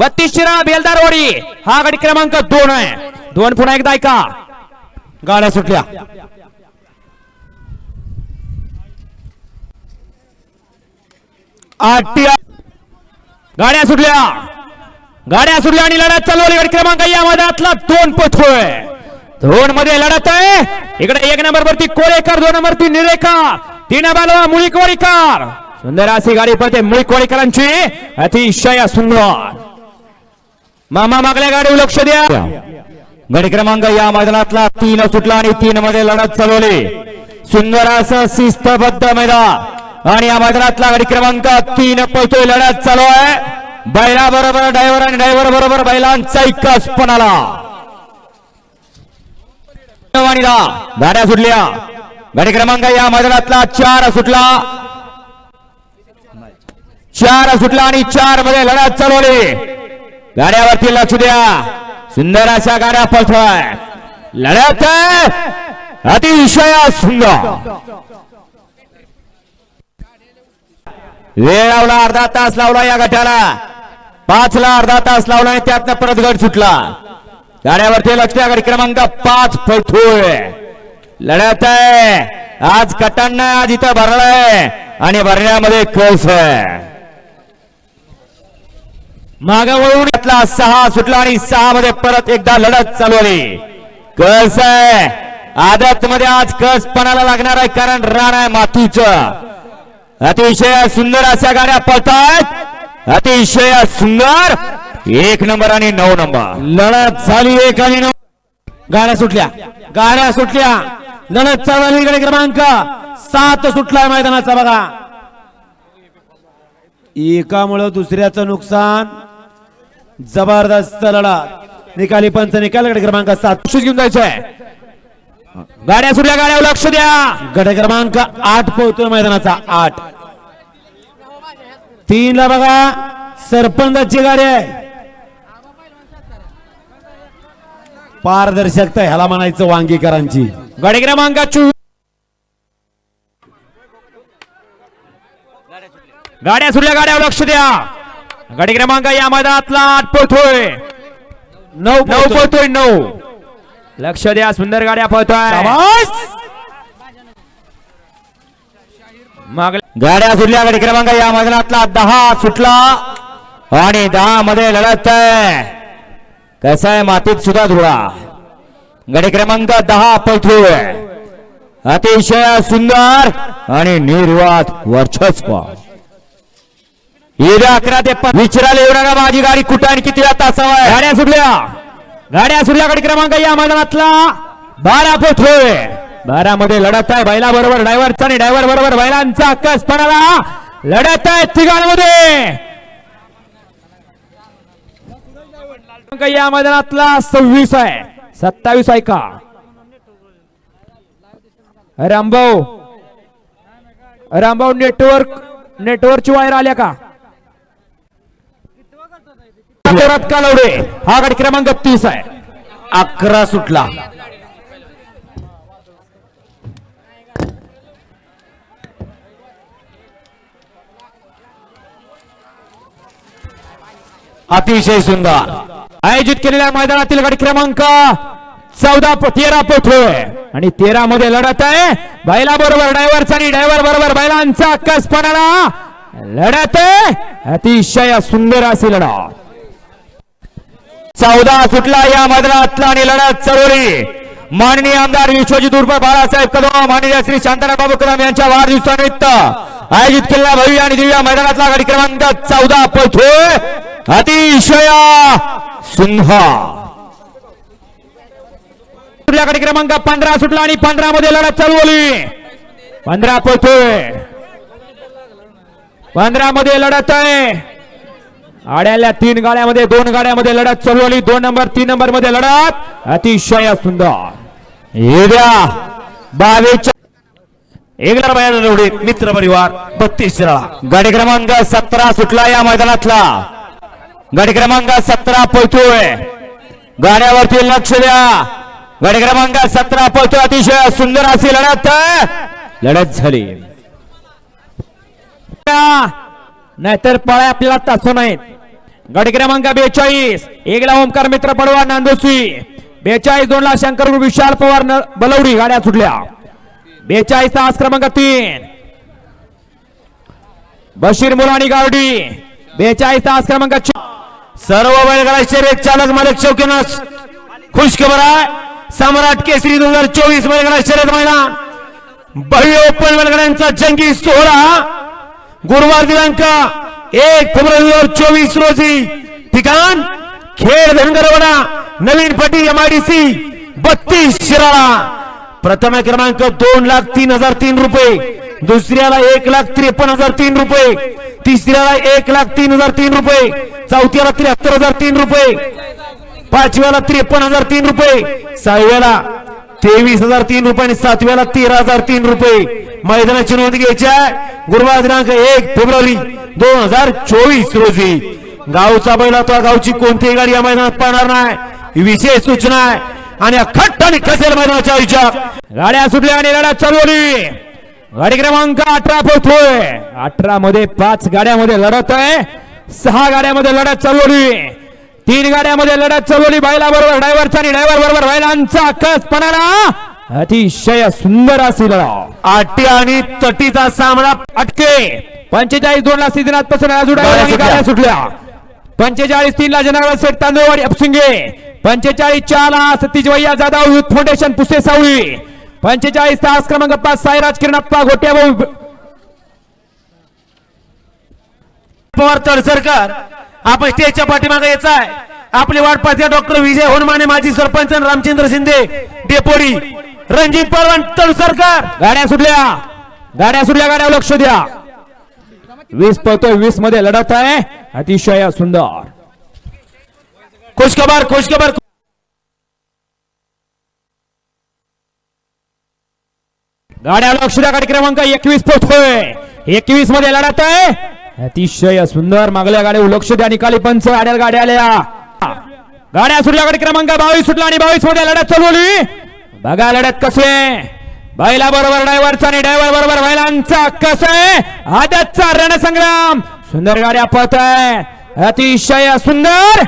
बत्तीस शिरा बेलदारवाडी हा, गडी क्रमांक दोन आहे. दोन पुन्हा एकदा ऐका. गाड्या सुटल्या. गाड्या सुटल्या. गाड्या सुटल्या आणि लढत चालवली गडी क्रमांक या मैदानातला दोन पथोय. दोन मध्ये लढत आहे. इकडे एक नंबर वरती कोळेकर दोन नंबर ती निरेकर तीन नंबर मुळी कोळीकर सुंदर अशी गाडी पडते मुळी कोळीकरांची अतिशय सुंदर. मामा मागल्या गाडी लक्ष द्या. गडी क्रमांक या मैदानातला तीन सुटला आणि तीन मध्ये लढत चालवली. सुंदर असं शिस्तबद्ध मैदान. आणि या मैदानातला गडी क्रमांक तीन पळतोय लढत चालू आहे. बैला बरोबर ड्रायव्हर आणि ड्रायव्हर बरोबर बैलांचा इकास पण आला गाड्या सुटल्या. गाडी क्रमांक या मैदानातला चार सुटला. चार सुटला आणि चारमध्ये लढत चालवली. गाड्यावरती लक्ष द्या. सुंदर अशा गाड्या पळतोय लढत आहे. अतिशय सुंदर. वेळ लावला अर्धा तास लावला या गटाला. पाच ला अर्धा तास लावला आणि त्यातनं परत गट सुटला. गाड्यावरती लक्ष द्या. गाडी क्रमांक पाच पळतोय लढत आहे. आज कटांना आज इथं भरलाय. आणि भरण्यामध्ये कस आहे. माग वळून घेतला. सहा सुटला आणि सहा मध्ये परत एकदा लढत चालवली कस आहे. आदत मध्ये आज कस पणाला लागणार आहे कारण रान आहे मातीचं. अतिशय सुंदर अशा गाड्या पळतात. अतिशय सुंदर. एक नंबर आणि नऊ नंबर. लढत झाली एक आणि नऊ. गाड्या सुटल्या. गाड्या सुटल्या. लढत चालू गाडी क्रमांक. सात सुटला मैदानाचा बघा. एकामुळं दुसऱ्याचं नुकसान. जबरदस्त लढत. निकाली पंच निकाल गट क्रमांक सात. घेऊन जायचंय. गाड्या सुटल्या गाड्यावर लक्ष द्या. गट क्रमांक आठ पोहतोय मैदानाचा. आठ. तीन ला बघा सरपंचाची गाडी आहे. पारदर्शकता ह्याला म्हणायचं वांगीकरांची. गाडी क्रमांक चोवीस गाड्या सुटल्या गाड्यावर लक्ष द्या. गाडी क्रमांक या मैदानातला आठ पळतोय. नऊ नऊ पळतोय. नऊ. लक्ष द्या सुंदर गाड्या पळतोय. गाड्या सुटल्या गाडी क्रमांक या मैदानातला दहा सुटला आणि दहा मध्ये लढत आहे. कसं आहे मातीत सुद्धा धुळा. गाडी क्रमांक दहा पळतोय. अतिशय सुंदर आणि निर्वाद वर्चस्व. येत्या अकरा ते विचारायला येणारा माझी गाडी कुठं आणि किती वेळा तासावा आहे? गाड्या सुटल्या. गाड्या सुटल्या. गाडी क्रमांक या मैदानातला. बारा पोथोय बारा मध्ये लढत आहे. बैला बरोबर ड्रायव्हरचा आणि ड्रायव्हर बरोबर बैलांचा अक्कस पणाला. लढत आहे तिघांमध्ये. क्रमांक या मैदानातला सव्वीस आहे. सत्तावीस आहे का? रामभाऊ. रामभाऊ नेटवर्क नेटवर्कची वायर आल्या का? जोरात कालवडे. हा गट क्रमांक तीस आहे. अकरा सुटला. अतिशय सुंदर. आयोजित केलेल्या मैदानातील गट क्रमांक चौदा तेरा पोथोय आणि तेरा मध्ये लढत आहे. बैला बरोबर ड्रायव्हरचा आणि ड्रायव्हर बरोबर बैलांचा अक्कसपणाला लढत आहे. अतिशय सुंदर असे लढा चौदा सुटला या मैदानातला आणि लढत चढवली माननीय आमदार विश्वजित उर्फ बाळासाहेब कदम माननीय श्री शांताराम बाबू कदम यांच्या वाढदिवसानिमित्त आयोजित केलेला भव्य आणि दिव्य मैदानातला गाडी क्रमांक चौदा पळतोय. अतिशया सुंदर गाडी क्रमांक पंधरा सुटला आणि पंधरा मध्ये लढत चालवली पंधरा पळतोय. पंधरा मध्ये लढत आहे. आड्याल्या तीन गाड्यामध्ये दोन गाड्यामध्ये लढत चालवली दोन नंबर तीन नंबरमध्ये लढत अतिशय सुंदर. येद्या बावीसच्या एकला बाहेर मित्र परिवार बत्तीस शिराळा गाडी क्रमांक सतरा सुटला या मैदानातला. गाडी क्रमांक सतरा पळतोय गाड्यावरती लक्ष द्या. गाडी क्रमांक सतरा पळतोय अतिशय सुंदर अशी लढत. लढत झाली. नाहीतर पळ्या आपल्याला तासू नाहीत. गाडी क्रमांक बेचाळीस. एकला ओमकार मित्र पडवा नांदोसी. बेचाळीस दोन ला शंकर विशाल पवार बलवडी गाड्या सुटल्या. बेचाळीस तास क्रमांक तीन. बशीर मुलानी गावडी. बेचाळीस तास क्रमांक सर्व बैलगाडा शर्यत चालक मालक शौकीनच. खुश खबर आहे. सम्राट केसरी दोन हजार चोवीस बैलगाडा शर्यत मैदान. भव्य ओपन बैलगाड्यांचा जंगी सोहळा. गुरुवार दिनांक एक फेब्रुवारी दोन चोवीस रोजी ठिकाण खेड धनगरवाडा नवीन पटी एमआयडीसी बत्तीस शिराळा. प्रथम क्रमांक दोन लाख तीन हजार तीन रुपये दुसऱ्याला एक लाख त्रेपन्न हजार तीन रुपये तिसऱ्याला एक लाख तीन हजार तीन रुपये चौथ्याला त्र्याहत्तर हजार तीन रुपये पाचव्याला त्रेपन्न हजार तीन रुपये सहाव्याला तेवीस हजार तीन रुपये आणि सातव्याला तेरा हजार तीन रुपये. मैदानाची नोंद घ्यायची आहे. गुरुवार दिनांक एक फेब्रुवारी दोन हजार चोवीस रोजी. गावचा बैल अथवा गावची कोणतीही गाडी या मैदानात पाहणार नाही. विशेष सूचना आहे. आणि अखट्ट आणि कसेल मैदानाच्या आयुष्यात गाड्या सुटल्या आणि गाड्या चालवली गाडी क्रमांक अठरा पोहोचतोय. अठरा मध्ये पाच गाड्यामध्ये लढत आहे. सहा गाड्यामध्ये लढत चालवली तीन गाड्यामध्ये लढत चालवली बैला बरोबर ड्रायव्हरचा आणि ड्रायव्हर बरोबर बैलांचा कस पणाला. अतिशय सुंदर अशी लढा आटी आणि तटीचा सामना अटके. पंचेचाळीस दोन ला सिद्धनाथपासून राजू ड्रायव्हर आणि गाड्या सुटल्या. पंचेचाळीस तीन ला जनावर सेठ तांदूळवाडी अपसिंगे पंचेचाळीस चार ला सतीश वैया जाधव युथ फाउंडेशन पुसे सावळी. पंचेचाळीस तास क्रमांक पाच साईराज किरणप्पा गोट्या भाऊ पवार तडसरकर. आपण स्टेजच्या पाठीमागे यायचा आहे आपली वाट पाहत्या डॉक्टर विजय होनमाने माजी सरपंच आणि रामचंद्र शिंदे डेपोडी रणजित पवार तडसरकर गाड्या सुटल्या. गाड्या सुटल्या गाड्यावर लक्ष द्या. वीस पळतोय वीसमध्ये लढत आहे. अतिशय सुंदर. खुशखबर खुशखबर गाड्या लक्ष द्या गाडी क्रमांक एकवीस पोहोचतोय एकवीसमध्ये लढत आहे. अतिशय सुंदर मागल्या गाड्या लक्ष द्या निकाली पंच आड्या गाड्या आल्या. गाड्या सुटल्या गाडी क्रमांक बावीस सुटला आणि बावीसमध्ये लढत चालवली बघा लढत कसे. बैला बरोबर ड्रायव्हरचा आणि ड्रायव्हर बरोबर बैलांचा कस. आहे आदतचा रणसंग्राम. सुंदर गाड्या पत आहे अतिशय सुंदर.